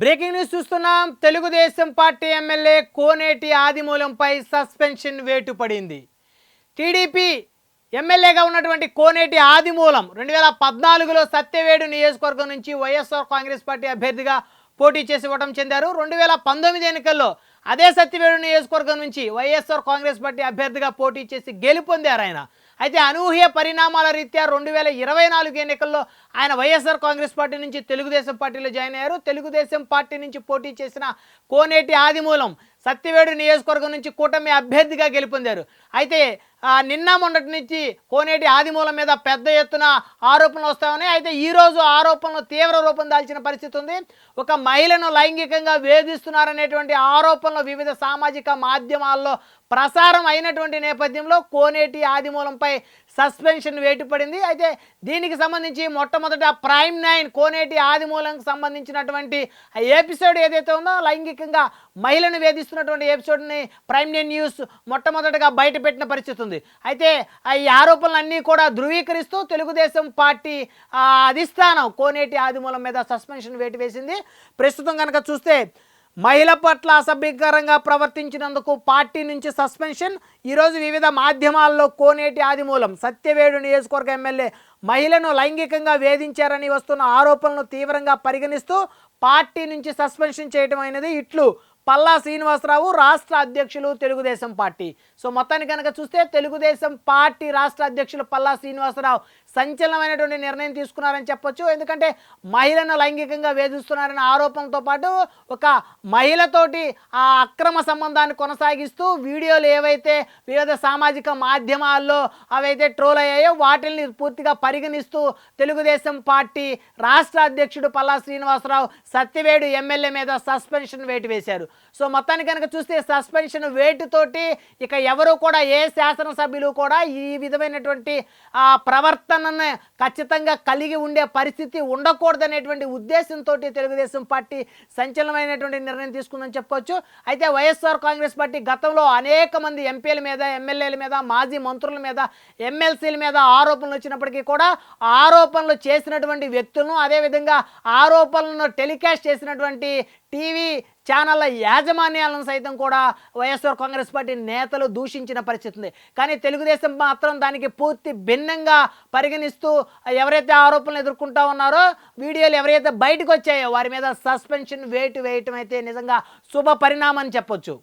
Breaking news చూస్తున్నాం. Telugu Desam party MLA Koneti ఆదిమూలంపై suspension వేటు పడింది. టీడీపీ ఎమ్మెల్యేగా ఉన్నటువంటి కోనేటి ఆదిమూలం రెండు వేల పద్నాలుగులో సత్యవేడు నియోజకవర్గం నుంచి వైఎస్ఆర్ కాంగ్రెస్ పార్టీ అభ్యర్థిగా పోటీ చేసి ఇవ్వడం చెందారు. రెండు వేల పంతొమ్మిది ఎన్నికల్లో అదే సత్యవేడు నియోజకవర్గం నుంచి వైఎస్ఆర్ కాంగ్రెస్ పార్టీ అభ్యర్థిగా పోటీ చేసి గెలుపొందారు ఆయన. అయితే అనూహ్య పరిణామాల రీత్యా రెండు వేల ఇరవై నాలుగు ఎన్నికల్లో ఆయన వైఎస్ఆర్ కాంగ్రెస్ పార్టీ నుంచి తెలుగుదేశం పార్టీలో జాయిన్ అయ్యారు. తెలుగుదేశం పార్టీ నుంచి పోటీ చేసిన కోనేటి ఆదిమూలం సత్యవేడు నియోజకవర్గం నుంచి కూటమి అభ్యర్థిగా గెలుపొందారు. అయితే నిన్న మొన్నటి నుంచి కోనేటి ఆదిమూలం మీద పెద్ద ఎత్తున ఆరోపణలు వస్తామని అయితే ఈ రోజు ఆరోపణలు తీవ్ర రూపం దాల్చిన పరిస్థితి ఉంది. ఒక మహిళను లైంగికంగా వేధిస్తున్నారనేటువంటి ఆరోపణలు వివిధ సామాజిక మాధ్యమాల్లో ప్రసారం అయినటువంటి నేపథ్యంలో కోనేటి ఆదిమూలంపై సస్పెన్షన్ వేటుపడింది. అయితే దీనికి సంబంధించి మొట్టమొదట ప్రైమ్ నైన్ కోనేటి ఆదిమూలంకి సంబంధించినటువంటి ఆ ఎపిసోడ్ ఏదైతే ఉందో లైంగికంగా మహిళను వేధిస్తున్నటువంటి ఎపిసోడ్ని ప్రైమ్ నైన్ న్యూస్ మొట్టమొదటగా బయటపెట్టిన పరిస్థితి ఉంది అయితే ఆ ఈ ఆరోపణలన్నీ కూడా ధృవీకరిస్తూ తెలుగుదేశం పార్టీ అధిష్టానం కోనేటి ఆదిమూలం మీద సస్పెన్షన్ వేటు వేసింది. ప్రస్తుతం కనుక చూస్తే మహిళ పట్ల అసభ్యకరంగా ప్రవర్తించినందుకు పార్టీ నుంచి సస్పెన్షన్. ఈరోజు వివిధ మాధ్యమాల్లో కోనేటి ఆదిమూలం సత్యవేడు నియోజకవర్గ ఎమ్మెల్యే మహిళను లైంగికంగా వేధించారని వస్తున్న ఆరోపణలను తీవ్రంగా పరిగణిస్తూ పార్టీ నుంచి సస్పెన్షన్ చేయడం అనేది ఇట్లు. పల్లా శ్రీనివాసరావు రాష్ట్ర అధ్యక్షులు తెలుగుదేశం పార్టీ. సో మొత్తాన్ని కనుక చూస్తే తెలుగుదేశం పార్టీ రాష్ట్ర అధ్యక్షులు పల్లా శ్రీనివాసరావు సంచలనమైనటువంటి నిర్ణయం తీసుకున్నారని చెప్పొచ్చు. ఎందుకంటే మహిళను లైంగికంగా వేధిస్తున్నారనే ఆరోపణతో పాటు ఒక మహిళతోటి ఆ అక్రమ సంబంధాన్ని కొనసాగిస్తూ వీడియోలు ఏవైతే వివిధ సామాజిక మాధ్యమాల్లో అవైతే ట్రోల్ అయ్యాయో వాటిని పూర్తిగా పరిగణిస్తూ తెలుగుదేశం పార్టీ రాష్ట్ర అధ్యక్షుడు పల్లా శ్రీనివాసరావు సత్యవేడు ఎమ్మెల్యే మీద సస్పెన్షన్ వేటు వేశారు. సో మొత్తానికి కనుక చూస్తే సస్పెన్షన్ వేటుతోటి ఇక ఎవరు కూడా ఏ శాసనసభ్యులు కూడా ఈ విధమైనటువంటి ఆ ప్రవర్తనను ఖచ్చితంగా కలిగి ఉండే పరిస్థితి ఉండకూడదనేటువంటి ఉద్దేశంతో తెలుగుదేశం పార్టీ సంచలనమైనటువంటి నిర్ణయం తీసుకుందని చెప్పవచ్చు అయితే వైఎస్ఆర్ కాంగ్రెస్ పార్టీ గతంలో అనేక మంది ఎంపీల మీద ఎమ్మెల్యేల మీద మాజీ మంత్రుల మీద ఎమ్మెల్సీల మీద ఆరోపణలు వచ్చినప్పటికీ కూడా ఆరోపణలు చేసినటువంటి వ్యక్తులను అదేవిధంగా ఆరోపణలను టెలికాస్ట్ చేసినటువంటి టీవీ ఛానళ్ళ యాజమాన్యాలను సైతం కూడా వైఎస్ఆర్ కాంగ్రెస్ పార్టీ నేతలు దూషించిన పరిస్థితి ఉంది. కానీ తెలుగుదేశం మాత్రం దానికి పూర్తి భిన్నంగా పరిగణిస్తూ ఎవరైతే ఆరోపణలు ఎదుర్కొంటా ఉన్నారో వీడియోలు ఎవరైతే బయటకు వచ్చాయో వారి మీద సస్పెన్షన్ వేటు వేయటం అయితే నిజంగా శుభ పరిణామం చెప్పొచ్చు.